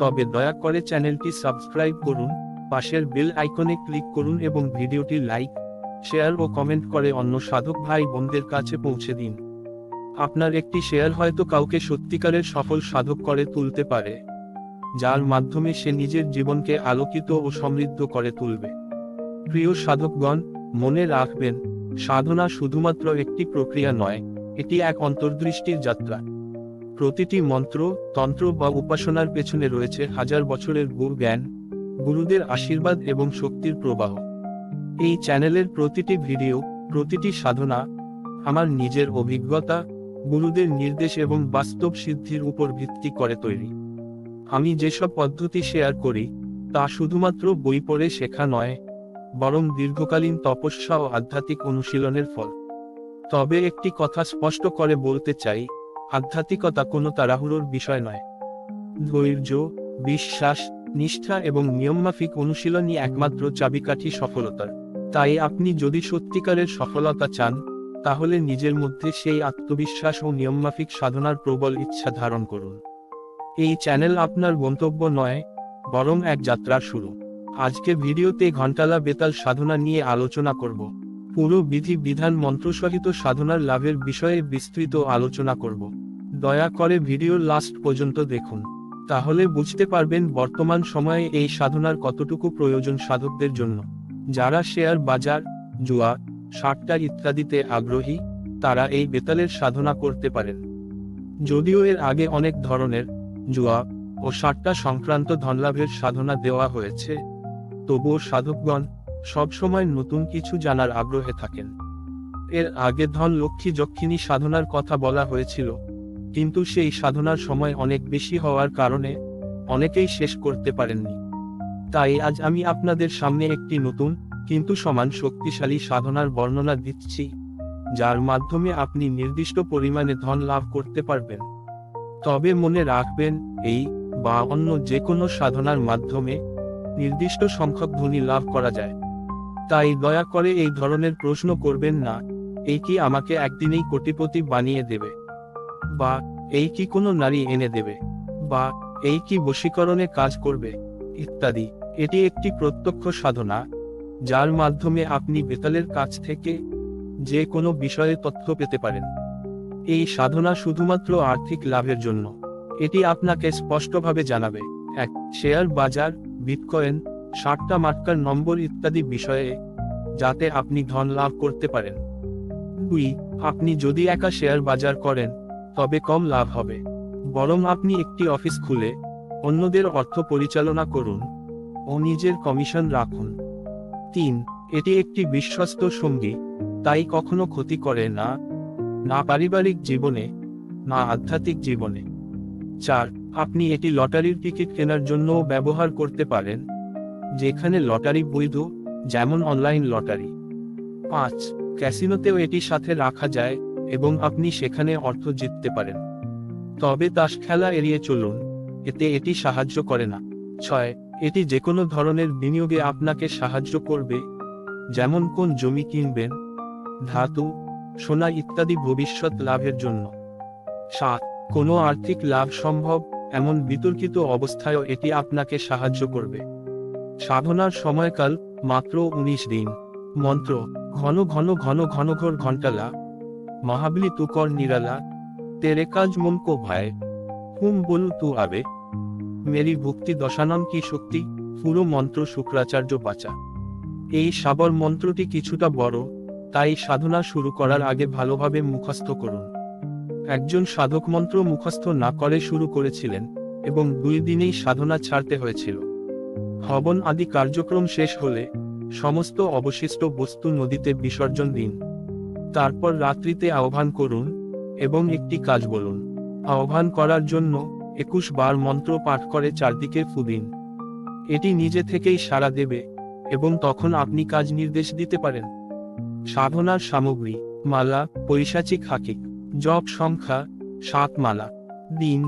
তবে দয়া করে চ্যানেলটি সাবস্ক্রাইব করুন, পাশের বেল আইকনে ক্লিক করুন এবং ভিডিওটি লাইক, শেয়ার ও কমেন্ট করে অন্য সাধক ভাই বোনদের কাছে পৌঁছে দিন। আপনার একটি শেয়ার হয়তো কাউকে সত্যিকারের সফল সাধক করে তুলতে পারে, যার মাধ্যমে সে নিজের জীবনকে আলোকিত ও সমৃদ্ধ করে তুলবে। প্রিয় সাধকগণ, মনে রাখবেন, সাধনা শুধুমাত্র একটি প্রক্রিয়া নয়, এটি এক অন্তর্দৃষ্টির যাত্রা। প্রতিটি মন্ত্র, তন্ত্র বা উপাসনার পেছনে রয়েছে হাজার বছরের গুরু জ্ঞান, গুরুদের আশীর্বাদ এবং শক্তির প্রবাহ। এই চ্যানেলের প্রতিটি ভিডিও, প্রতিটি সাধনা, আমার নিজের অভিজ্ঞতা, গুরুদের নির্দেশ এবং বাস্তব সিদ্ধির উপর ভিত্তি করে তৈরি। আমি যেসব পদ্ধতি শেয়ার করি, তা শুধুমাত্র বই পড়ে শেখা নয়, বরং দীর্ঘকালীন তপস্যা ও আধ্যাত্মিক অনুশীলনের ফল। তবে একটি কথা স্পষ্ট করে বলতে চাই আধ্যাত্মিকতা কোনো তাড়াহুড়োর বিষয় নয়। ধৈর্য, বিশ্বাস, নিষ্ঠা এবং নিয়মমাফিক অনুশীলনই একমাত্র চাবিকাঠি সফলতার। তাই আপনি যদি সত্যিকারের সফলতা চান, তাহলে নিজের মধ্যে সেই আত্মবিশ্বাস ও নিয়মমাফিক সাধনার প্রবল ইচ্ছা ধারণ করুন। এই চ্যানেল আপনার গন্তব্য নয়, বরং এক যাত্রার শুরু। আজকে ভিডিওতে ঘন্টালা বেতাল সাধনা নিয়ে আলোচনা করব। পুরো বিধি বিধান মন্ত্রসহিত সাধনার লাভের বিষয়ে বিস্তৃত আলোচনা করব। দয়া করে ভিডিওর লাস্ট পর্যন্ত দেখুন। তাহলে বুঝতে পারবেন বর্তমান সময়ে এই সাধনার কতটুকু প্রয়োজন সাধকদের জন্য। যারা শেয়ার বাজার, জুয়া সাট্টা ইত্যাদিতে আগ্রহী, তারা এই বেতালের সাধনা করতে পারেন। যদিও এর আগে অনেক ধরনের জুয়া ও সাট্টা সংক্রান্ত ধনলাভের সাধনা দেওয়া হয়েছে। তবুও সাধকগণ সবসময় নতুন কিছু জানার আগ্রহে থাকেন। এর আগে ধন লক্ষ্মী যক্ষিণী সাধনার কথা বলা হয়েছিল, কিন্তু সেই সাধনার সময় অনেক বেশি হওয়ার কারণে অনেকেই শেষ করতে পারেননি। তাই আজ আমি আপনাদের সামনে একটি নতুন, কিন্তু সমান শক্তিশালী সাধনার বর্ণনা দিচ্ছি, যার মাধ্যমে আপনি নির্দিষ্ট পরিমাণে ধন লাভ করতে পারবেন। তবে মনে রাখবেন, এই বা অন্য যে কোনো সাধনার মাধ্যমে নির্দিষ্ট সংখ্যক ধনী লাভ করা যায়। তাই দয়া করে এই ধরনের প্রশ্ন করবেন না। এই কি আমাকে একদিনেই কোটিপতি বানিয়ে দেবে? বা, এই কি কোনো নারী এনে দেবে? বা, এই কি বশীকরণে কাজ করবে? ইত্যাদি, এটি একটি প্রত্যক্ষ সাধনা, যার মাধ্যমে আপনি বেতালের কাছ থেকে যে কোনো বিষয়ে তথ্য পেতে পারেন। এই সাধনা শুধুমাত্র আর্থিক লাভের জন্য। এটি আপনাকে স্পষ্টভাবে জানাবে। এক, শেয়ার বাজার, বিটকয়েন সাতটা মাটকার নম্বর ইত্যাদি বিষয়ে, যাতে আপনি ধন লাভ করতে পারেন। দুই, আপনি যদি একা শেয়ার বাজার করেন, তবে কম লাভ হবে। বরং আপনি একটি অফিস খুলে, অন্যদের অর্থ পরিচালনা করুন ও নিজের কমিশন রাখুন। তিন, এটি একটি বিশ্বস্ত সঙ্গী, তাই কখনো ক্ষতি করে না না পারিবারিক জীবনে, না আধ্যাত্মিক জীবনে। চার, আপনি এটি লটারির টিকিট কেনার জন্যও ব্যবহার করতে পারেন। যেখানে লটারি বৈধ, যেমন অনলাইন লটারি। পাঁচ, ক্যাসিনোতেও এটি সাথে রাখা যায়, এবং আপনি সেখানে অর্থ জিততে পারেন। তবে তাস খেলা এড়িয়ে চলুন, এতে এটি সাহায্য করে না। ছয়, এটি যে কোনো ধরনের বিনিয়োগে আপনাকে সাহায্য করবে, যেমন কোন জমি কিনবেন, ধাতু, সোনা ইত্যাদি ভবিষ্যৎ লাভের জন্য। সাত, কোনো আর্থিক লাভ সম্ভব, এমন বিতর্কিত অবস্থায়ও এটি আপনাকে সাহায্য করবে। সাধনার সময়কাল মাত্র উনিশ দিন। মন্ত্র, ঘন ঘন ঘন ঘন ঘর ঘন্টালা মহাবলি তুকর নিরালা। তেরে কাজ মন কো ভাই হুম বলু তু আবে। মেরি ভক্তি দশানাম কি শক্তি? পুরো মন্ত্র শুক্রাচার্য বাচা। এই সাবর মন্ত্রটি কিছুটা বড়, তাই সাধনা শুরু করার আগে ভালোভাবে মুখস্থ করুন। একজন সাধক মন্ত্র মুখস্থ না করে শুরু করেছিলেন, এবং দুই দিনেই সাধনা ছাড়তে হয়েছিল। হবন আদি কার্যক্রম শেষ হলে সমস্ত অবশিষ্ট বস্তু নদীতে বিসর্জন দিন। তারপর রাত্রিতে আহ্বান করুন এবং একটি কাজ বলুন। আহ্বান করার জন্য একুশ বার মন্ত্র পাঠ করে চারদিকে ফুদিন এটি নিজে থেকেই সাড়া দেবে এবং তখন আপনি কাজ নির্দেশ দিতে পারেন। সাধনার সামগ্রী, মালা, পৈশাচিক হাকিক, জপ সংখ্যা, সাত মালা। দিন,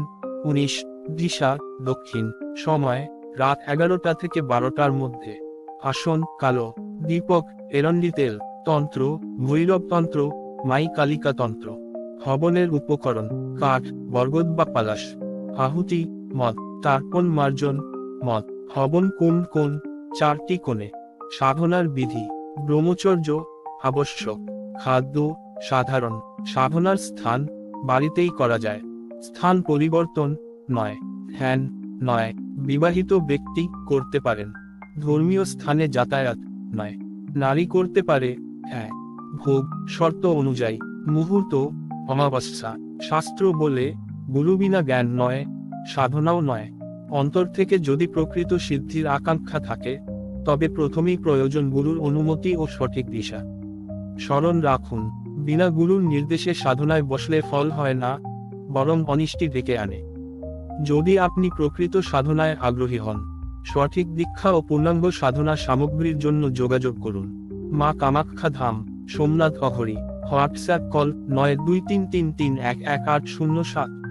উনিশ, দিশা, দক্ষিণ, সময় রাত এগারোটা থেকে বারোটার মধ্যে। আসন, কালো। দীপক, এরন্ডি তেল, তন্ত্র ভৈরব তন্ত্র মাই কালিকা তন্ত্র হবনের উপকরণ, কাঠ, বরগদ বা পালাস আহুতি, মদ। তার্পণ মার্জন, মদ। হবন কোন কোন? চারটি কোণে। সাধনার বিধি। ব্রহ্মচর্য, আবশ্যক। খাদ্য, সাধারণ। সাধনার স্থান, বাড়িতেই করা যায়। স্থান পরিবর্তন, নয়। ধ্যান, নয়। বিবাহিত ব্যক্তি করতে পারেন। ধর্মীয় স্থানে যাতায়াত নয়। নারী করতে পারে হ্যাঁ ভোগ শর্ত অনুযায়ী মুহূর্ত অমাবস্যা। শাস্ত্র বলে গুরু বিনা জ্ঞান নয়, সাধনাও নয়। অন্তর থেকে যদি প্রকৃত সিদ্ধির আকাঙ্ক্ষা থাকে, তবে প্রথমেই প্রয়োজন গুরুর অনুমতি ও সঠিক দিশা। স্মরণ রাখুন, বিনা গুরুর নির্দেশে সাধনায় বসলে ফল হয় না, বরং অনিষ্টি ডেকে আনে। যদি আপনি প্রকৃত সাধনায় আগ্রহী হন, সঠিক দীক্ষা ও পূর্ণাঙ্গ সাধনা সামগ্রীর জন্য যোগাযোগ করুন। মা কামাখ্যা ধাম, সোমনাথ অহরি হোয়াটসঅ্যাপ কল নয় দুই তিন তিন তিন এক এক আট শূন্য সাত।